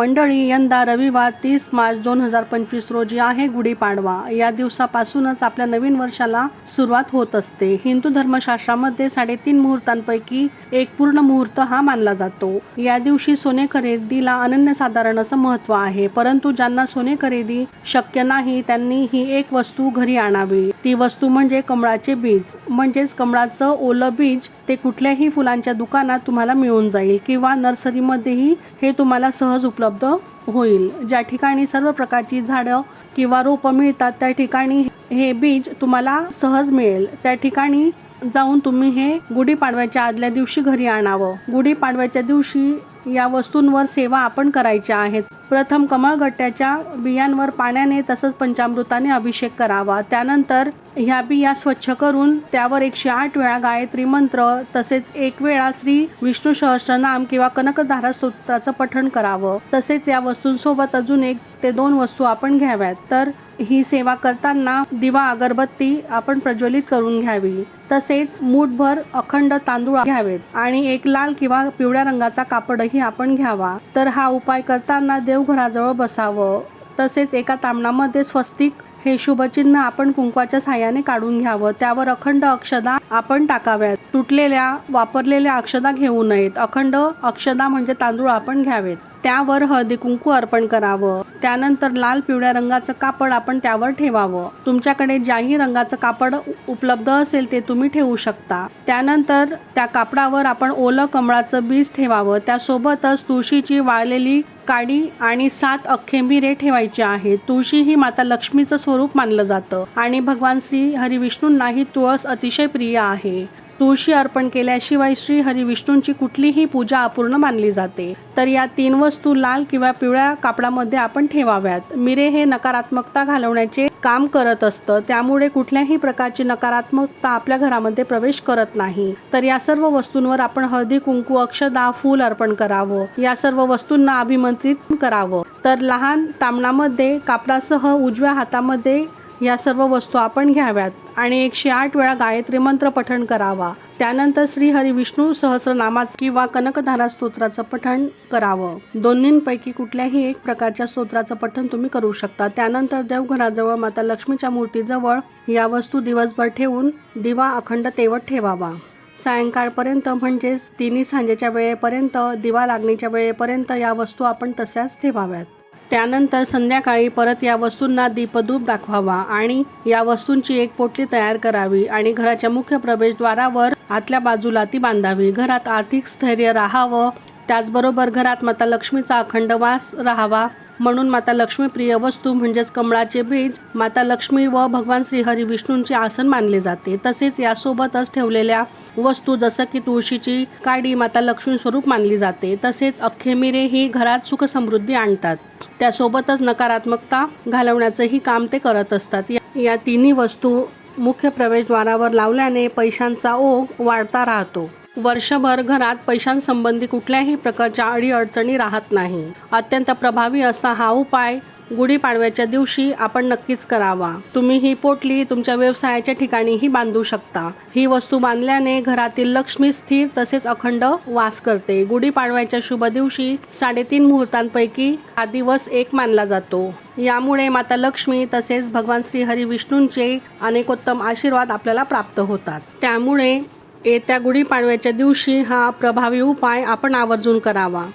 मंडळी यंदा रविवार तीस मार्च दोन हजार पंचवीस रोजी आहे गुढीपाडवा. या दिवसापासूनच आपल्या नवीन वर्षाला सुरुवात होत असते. हिंदू धर्मशास्त्रामध्ये साडेतीन मुहूर्तांपैकी एक पूर्ण मुहूर्त हा मानला जातो. या दिवशी सोने खरेदीला अनन्यसाधारण असं महत्त्व आहे परंतु ज्यांना सोने खरेदी शक्य नाही त्यांनी ही एक वस्तू घरी आणावी. ती वस्तू म्हणजे कमळाचे बीज. म्हणजेच कमळाचं ओलं बीज ते कुठल्याही फुलांच्या दुकानात तुम्हाला मिळून जाईल किंवा नर्सरीमध्येही हे तुम्हाला सहज उपलब्ध उपलब्ध होईल. ज्या ठिकाणी सर्व प्रकारची झाडं किंवा रोपं मिळतात त्या ठिकाणी हे बीज तुम्हाला सहज मिळेल. त्या ठिकाणी जाऊन तुम्ही हे गुढीपाडव्याच्या आदल्या दिवशी घरी आणावं. गुढीपाडव्याच्या दिवशी या वस्तूंवर सेवा आपण करायच्या आहेत. प्रथम कमळगट्ट्याच्या बियांवर पाण्याने तसंच पंचामृताने अभिषेक करावा. त्यानंतर ह्या बिया स्वच्छ करून त्यावर एकशे आठ वेळा गायत्री मंत्र तसेच एक वेळा श्री विष्णू सहस्रनाम किंवा कनकधारा स्तोत्राचं पठण करावं. तसेच या वस्तूंसोबत अजून एक ते दोन वस्तू आपण घ्याव्यात. तर ही सेवा करताना दिवा अगरबत्ती आपण प्रज्वलित करून घ्यावी. तसेच मूठभर अखंड तांदूळ घ्यावेत आणि एक लाल किंवा पिवळ्या रंगाचा कापडही आपण घ्यावा. तर हा उपाय करताना देव देवघराजवळ बसावं. तसेच एका तांबणामध्ये स्वस्तिक हे शुभचिन्ह आपण कुंकवाच्या साह्याने काढून घ्यावं. त्यावर अखंड अक्षदा आपण टाकाव्यात. तुटलेल्या वापरलेल्या अक्षदा घेऊ नयेत. अखंड अक्षदा म्हणजे तांदूळ आपण घ्यावेत. त्यावर हळदी कुंकू अर्पण करावं. त्यानंतर लाल पिवळ्या रंगाचं कापड आपण त्यावर ठेवावं. तुमच्याकडे ज्याही रंगाचं कापड उपलब्ध असेल ते तुम्ही ठेवू शकता. त्यानंतर त्या कापडावर आपण ओलं कमळाचं बीज ठेवावं. त्यासोबतच तुळशीची वाळलेली काडी आणि सात अख्खे मिरे ठेवायचे आहेत. तुळशी ही माता लक्ष्मीचं स्वरूप मानलं जातं. आणि भगवान श्री हरिविष्णूंनाही तुळस अतिशय प्रिय आहे. तुळशी अर्पण केल्याशिवाय श्री हरिविष्णूंची कुठलीही पूजा अपूर्ण मानली जाते. तर या तीन वस्तू लाल किंवा पिवळ्या कापडामध्ये आपण ठेवाव्यात. मिरे हे नकारात्मकता घालवण्याचे काम करत असतं. त्यामुळे कुठल्याही प्रकारची नकारात्मकता आपल्या घरामध्ये प्रवेश करत नाही. तर या सर्व वस्तूंवर आपण हळदी कुंकू अक्षदा फूल अर्पण करावं. या सर्व वस्तूंना अभिमंत्रित करावं. तर लहान तामणामध्ये कापडासह उजव्या हातामध्ये या सर्व वस्तू आपण घ्याव्यात. आणि एकशे आठ वेळा गायत्री मंत्र पठण करावा. त्यानंतर श्री हरी विष्णू सहस्रनामाचं किंवा कनकधारा स्तोत्राचं पठण करावं. दोन्हींपैकी कुठल्याही एक प्रकारच्या स्तोत्राचं पठण तुम्ही करू शकता. त्यानंतर देवघराजवळ माता लक्ष्मीच्या मूर्तीजवळ या वस्तू दिवसभर ठेवून दिवा अखंड तेवत ठेवावा. सायंकाळपर्यंत म्हणजेच तिन्ही सांजेच्या वेळेपर्यंत दिवा लागणीच्या वेळेपर्यंत या वस्तू आपण तशाच ठेवाव्यात. त्यानंतर संध्याकाळी परत या वस्तूंना दीपधूप दाखवावा आणि या वस्तूंची एक पोटली तयार करावी आणि घराच्या मुख्य प्रवेशद्वारावर आतल्या बाजूला ती बांधावी. घरात आर्थिक स्थैर्य राहावं. त्याचबरोबर घरात माता लक्ष्मीचा अखंड वास राहावा. म्हणून माता लक्ष्मी प्रिय वस्तू म्हणजेच कमळाचे बीज माता लक्ष्मी व भगवान श्री हरी विष्णूंचे आसन मानले जाते. तसेच यासोबतच ठेवलेल्या वस्तू जसं की तुळशीची काडी माता लक्ष्मी स्वरूप मानली जाते. तसेच अख्खे मिरे ही घरात सुखसमृद्धी आणतात. त्यासोबतच नकारात्मकता घालवण्याचंही काम ते करत असतात. या- या तिन्ही वस्तू मुख्य प्रवेशद्वारावर लावल्याने पैशांचा ओघ वाढता राहतो. वर्षभर घरात पैशांसंबंधी कुठल्याही प्रकारच्या अडीअडचणी राहत नाही. अत्यंत प्रभावी असा हा उपाय गुढीपाडव्याच्या दिवशी आपण नक्कीच करावा. तुम्ही ही पोटली तुमच्या व्यवसायाच्या ठिकाणीही बांधू शकता. ही वस्तू बांधल्याने घरातील लक्ष्मी स्थिर तसेच अखंड वास करते. गुढीपाडव्याच्या शुभ दिवशी साडेतीन मुहूर्तांपैकी हा दिवस एक मानला जातो. यामुळे माता लक्ष्मी तसेच भगवान श्री हरी विष्णूंचे अनेकोत्तम आशीर्वाद आपल्याला प्राप्त होतात. त्यामुळे येत्या गुढीपाडव्याच्या दिवशी हा प्रभावी उपाय आपण आवर्जून करावा.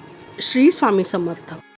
श्री स्वामी समर्थ.